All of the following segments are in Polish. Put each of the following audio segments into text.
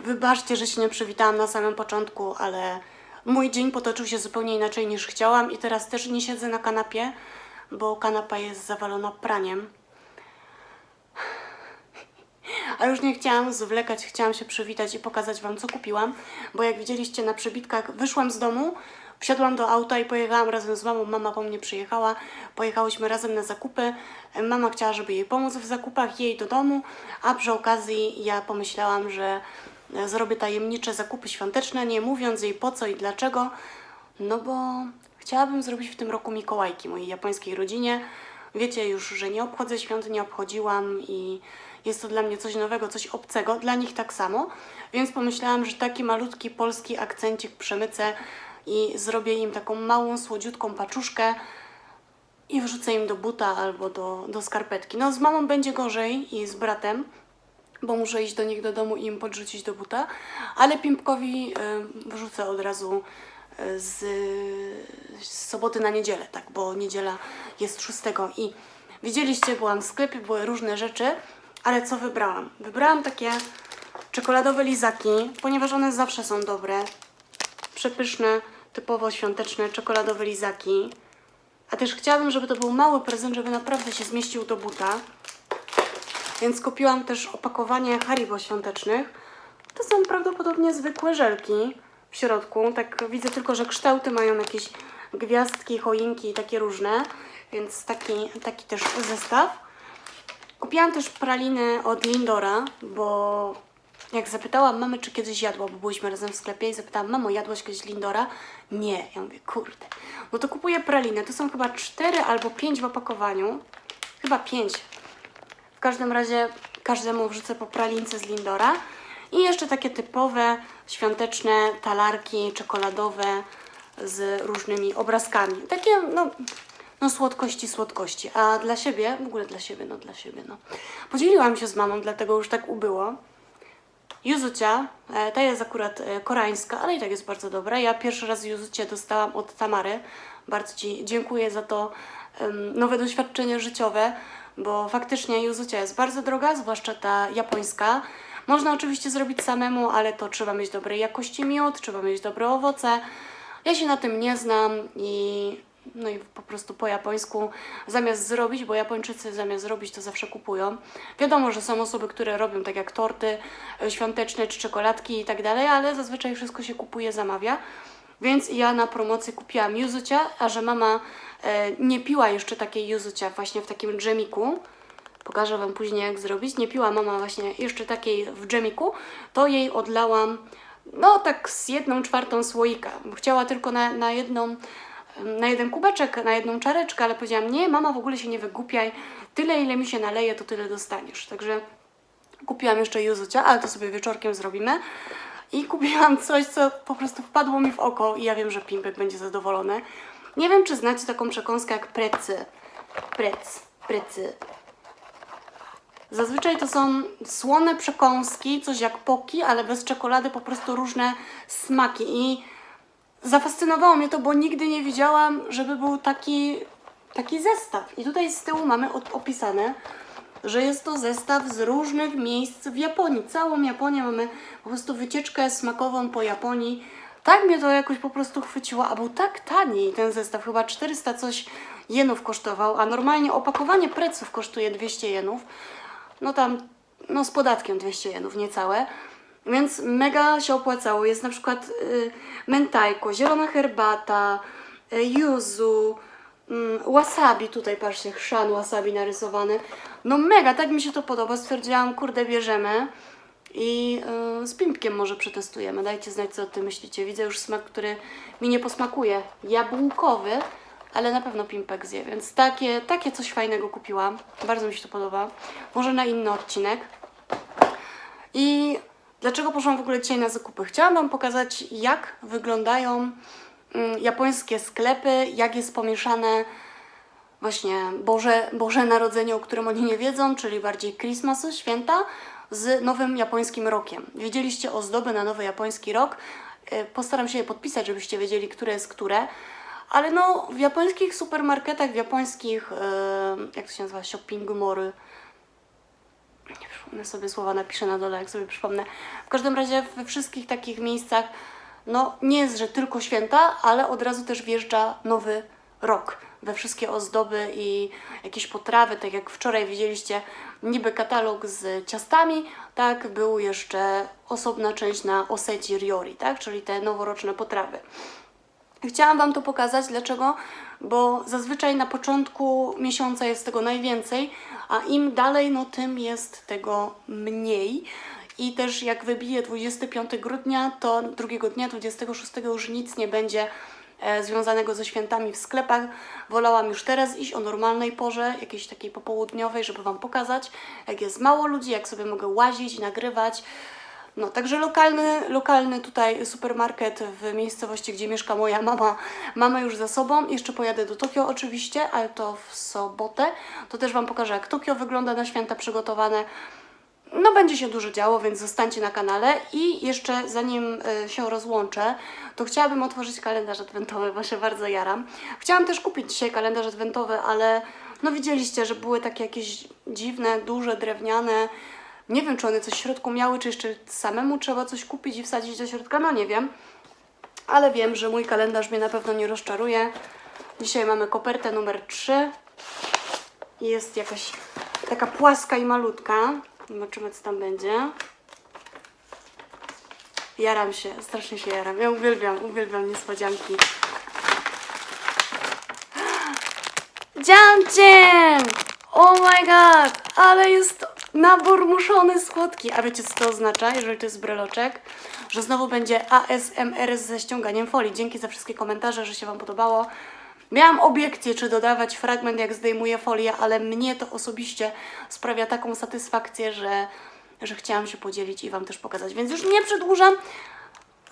Wybaczcie, że się nie przywitałam na samym początku, ale mój dzień potoczył się zupełnie inaczej niż chciałam i teraz też nie siedzę na kanapie, bo kanapa jest zawalona praniem. A już nie chciałam zwlekać, chciałam się przywitać i pokazać Wam, co kupiłam, bo jak widzieliście na przebitkach, wyszłam z domu, wsiadłam do auta i pojechałam razem z mamą. Mama po mnie przyjechała, pojechałyśmy razem na zakupy. Mama chciała, żeby jej pomóc w zakupach, jej do domu, a przy okazji ja pomyślałam, że zrobię tajemnicze zakupy świąteczne, nie mówiąc jej po co i dlaczego, no bo chciałabym zrobić w tym roku Mikołajki mojej japońskiej rodzinie. Wiecie już, że nie obchodzę świąt, nie obchodziłam i jest to dla mnie coś nowego, coś obcego, dla nich tak samo, więc pomyślałam, że taki malutki polski akcencik przemycę i zrobię im taką małą, słodziutką paczuszkę i wrzucę im do buta albo do, do skarpetki. No z mamą będzie gorzej i z bratem, bo muszę iść do nich do domu i im podrzucić do buta, ale Pimpkowi y, wrzucę od razu y, z, z soboty na niedzielę, tak, bo niedziela jest 6 i widzieliście, byłam w sklepie, były różne rzeczy, ale co wybrałam? Wybrałam takie czekoladowe lizaki, ponieważ one zawsze są dobre, przepyszne, typowo świąteczne czekoladowe lizaki. A też chciałabym, żeby to był mały prezent, żeby naprawdę się zmieścił do buta. Więc kupiłam też opakowanie Haribo świątecznych. To są prawdopodobnie zwykłe żelki w środku. Tak widzę tylko, że kształty mają jakieś gwiazdki, choinki i takie różne. Więc taki, taki też zestaw. Kupiłam też praliny od Lindora, bo jak zapytałam mamy, czy kiedyś jadła, bo byliśmy razem w sklepie i zapytałam, mamo, jadłaś kiedyś Lindora? Nie. Ja mówię, kurde. No to kupuję praliny. To są chyba cztery albo pięć w opakowaniu. Chyba pięć. W każdym razie każdemu wrzucę po pralince z Lindora. I jeszcze takie typowe, świąteczne talarki czekoladowe z różnymi obrazkami. Takie, no, no słodkości, słodkości. A dla siebie, w ogóle dla siebie, no dla siebie, no. Podzieliłam się z mamą, dlatego już tak ubyło. Yuzucia, e, ta jest akurat e, koreańska, ale i tak jest bardzo dobra. Ja pierwszy raz Yuzucie dostałam od Tamary. Bardzo Ci dziękuję za to nowe doświadczenie życiowe, bo faktycznie Yuzucia jest bardzo droga, zwłaszcza ta japońska. Można oczywiście zrobić samemu, ale to trzeba mieć dobrej jakości miód, trzeba mieć dobre owoce. Ja się na tym nie znam i no i po prostu po japońsku zamiast zrobić, bo Japończycy zamiast zrobić to zawsze kupują. Wiadomo, że są osoby, które robią tak jak torty e, świąteczne czy czekoladki i tak dalej, ale zazwyczaj wszystko się kupuje, zamawia. Więc ja na promocji kupiłam yuzucia, a że mama e, nie piła jeszcze takiej yuzucia właśnie w takim dżemiku, pokażę Wam później jak zrobić, nie piła mama właśnie jeszcze takiej w dżemiku, to jej odlałam no tak z jedną czwartą słoika. Chciała tylko na, na jedną na jeden kubeczek, na jedną czareczkę, ale powiedziałam, nie, mama, w ogóle się nie wygłupiaj, tyle ile mi się naleje, to tyle dostaniesz. Także kupiłam jeszcze yuzucia, ale to sobie wieczorkiem zrobimy. I kupiłam coś, co po prostu wpadło mi w oko i ja wiem, że Pimpek będzie zadowolony. Nie wiem, czy znacie taką przekąskę jak precy. Prec, precy. Zazwyczaj to są słone przekąski, coś jak poki, ale bez czekolady, po prostu różne smaki. I zafascynowało mnie to, bo nigdy nie widziałam, żeby był taki, taki zestaw. I tutaj z tyłu mamy od, opisane, że jest to zestaw z różnych miejsc w Japonii. Całą Japonię mamy po prostu wycieczkę smakową po Japonii. Tak mnie to jakoś po prostu chwyciło, a był tak tani ten zestaw, chyba 400 coś jenów kosztował, a normalnie opakowanie preców kosztuje 200 jenów. No tam, no z podatkiem 200 jenów, niecałe. Więc mega się opłacało. Jest na przykład y, mentajko, zielona herbata, y, yuzu, mm, wasabi, tutaj patrzcie, chrzan wasabi narysowany. No mega, tak mi się to podoba. Stwierdziłam, kurde, bierzemy. I y, z pimpkiem może przetestujemy. Dajcie znać, co o tym myślicie. Widzę już smak, który mi nie posmakuje. Jabłkowy, ale na pewno pimpek zje, więc takie, takie coś fajnego kupiłam. Bardzo mi się to podoba. Może na inny odcinek. I dlaczego poszłam w ogóle dzisiaj na zakupy? Chciałam Wam pokazać, jak wyglądają mm, japońskie sklepy, jak jest pomieszane właśnie Boże, Boże Narodzenie, o którym oni nie wiedzą, czyli bardziej Christmasy, święta, z nowym japońskim rokiem. Wiedzieliście ozdoby na nowy japoński rok. E, Postaram się je podpisać, żebyście wiedzieli, które jest które. Ale no, w japońskich supermarketach, w japońskich, e, jak to się nazywa, shopping mory, Nie przypomnę sobie słowa, napiszę na dole, jak sobie przypomnę. W każdym razie we wszystkich takich miejscach, no nie jest, że tylko święta, ale od razu też wjeżdża nowy rok. We wszystkie ozdoby i jakieś potrawy, tak jak wczoraj widzieliście, niby katalog z ciastami, tak był jeszcze osobna część na oseci riori, tak, czyli te noworoczne potrawy. Chciałam Wam to pokazać, dlaczego? Bo zazwyczaj na początku miesiąca jest tego najwięcej, a im dalej, no tym jest tego mniej. I też jak wybije 25 grudnia, to drugiego dnia, 26 już nic nie będzie e, związanego ze świętami w sklepach. Wolałam już teraz iść o normalnej porze, jakiejś takiej popołudniowej, żeby Wam pokazać, jak jest mało ludzi, jak sobie mogę łazić, nagrywać. No, także lokalny, lokalny tutaj supermarket w miejscowości, gdzie mieszka moja mama, mamy już za sobą. Jeszcze pojadę do Tokio oczywiście, ale to w sobotę. To też Wam pokażę, jak Tokio wygląda na święta przygotowane. No, będzie się dużo działo, więc zostańcie na kanale. I jeszcze zanim y, się rozłączę, to chciałabym otworzyć kalendarz adwentowy, bo się bardzo jaram. Chciałam też kupić dzisiaj kalendarz adwentowy, ale no widzieliście, że były takie jakieś dziwne, duże, drewniane. Nie wiem, czy one coś w środku miały, czy jeszcze samemu trzeba coś kupić i wsadzić do środka, no nie wiem. Ale wiem, że mój kalendarz mnie na pewno nie rozczaruje. Dzisiaj mamy kopertę numer 3. I Jest jakaś taka płaska i malutka. Zobaczymy, co tam będzie. Jaram się, strasznie się jaram. Ja uwielbiam, uwielbiam niespodzianki. Dziamciem! Oh my god! Ale jest nabór muszony słodki. A wiecie, co to oznacza, jeżeli to jest breloczek? Że znowu będzie ASMR ze ściąganiem folii. Dzięki za wszystkie komentarze, że się Wam podobało. Miałam obiekcję, czy dodawać fragment, jak zdejmuję folię, ale mnie to osobiście sprawia taką satysfakcję, że, że chciałam się podzielić i Wam też pokazać. Więc już nie przedłużam.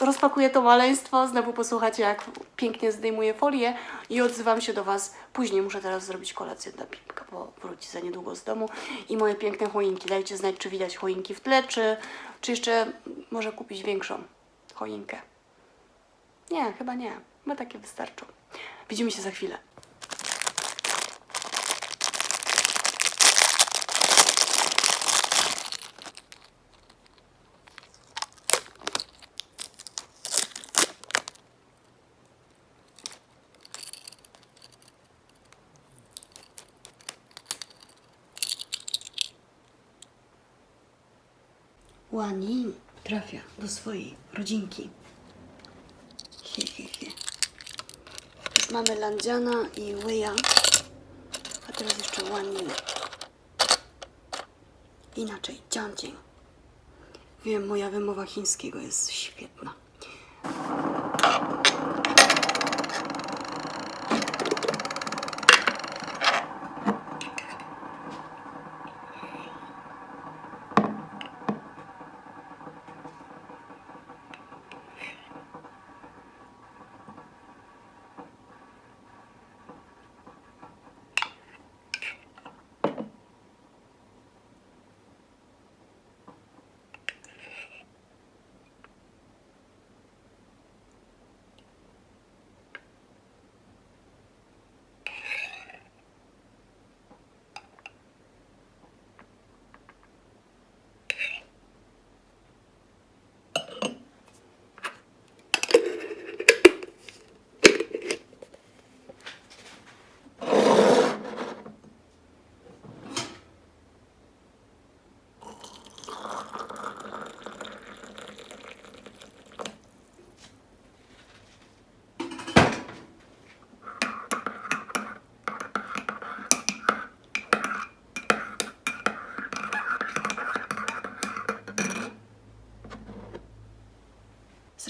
Rozpakuję to maleństwo, znowu posłuchacie, jak pięknie zdejmuję folię i odzywam się do Was później. Muszę teraz zrobić kolację dla Pipka, bo wróci za niedługo z domu. I moje piękne choinki. Dajcie znać, czy widać choinki w tle, czy, czy jeszcze może kupić większą choinkę. Nie, chyba nie. Chyba takie wystarczą. Widzimy się za chwilę. Łani trafia do swojej rodzinki. He, he, he. Mamy Landziana i Wэya, a teraz jeszcze Łanin. Inaczej, Jianjing. Wiem, moja wymowa chińskiego jest świetna.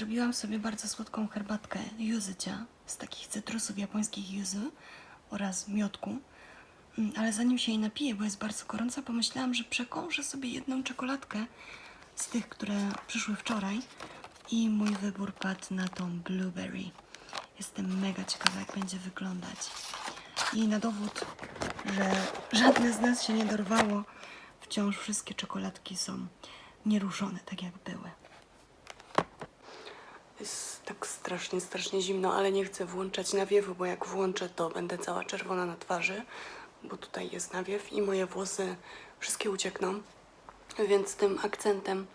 Zrobiłam sobie bardzo słodką herbatkę yuzycia z takich cytrusów japońskich yuzu oraz miodku. Mm, Ale zanim się jej napiję, bo jest bardzo gorąca, pomyślałam, że przekąszę sobie jedną czekoladkę z tych, które przyszły wczoraj. I mój wybór padł na tą blueberry. Jestem mega ciekawa, jak będzie wyglądać. I na dowód, że żadne z nas się nie dorwało, wciąż wszystkie czekoladki są nieruszone, tak jak były. Jest tak strasznie, strasznie zimno, ale nie chcę włączać nawiewu, bo jak włączę, to będę cała czerwona na twarzy, bo tutaj jest nawiew i moje włosy wszystkie uciekną. Więc tym akcentem,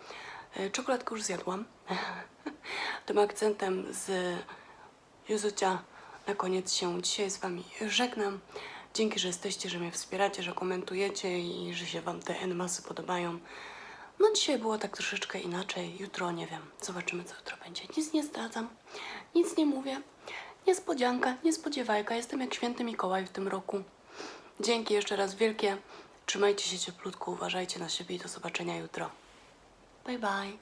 e, czekoladkę już zjadłam, tym akcentem z Juzucia na koniec się dzisiaj z Wami żegnam. Dzięki, że jesteście, że mnie wspieracie, że komentujecie i że się Wam te N-masy podobają. No dzisiaj było tak troszeczkę inaczej, jutro nie wiem, zobaczymy co jutro będzie. Nic nie zdradzam, nic nie mówię. Niespodzianka, niespodziewajka, jestem jak święty Mikołaj w tym roku. Dzięki jeszcze raz wielkie, trzymajcie się cieplutko, uważajcie na siebie i do zobaczenia jutro. Bye bye.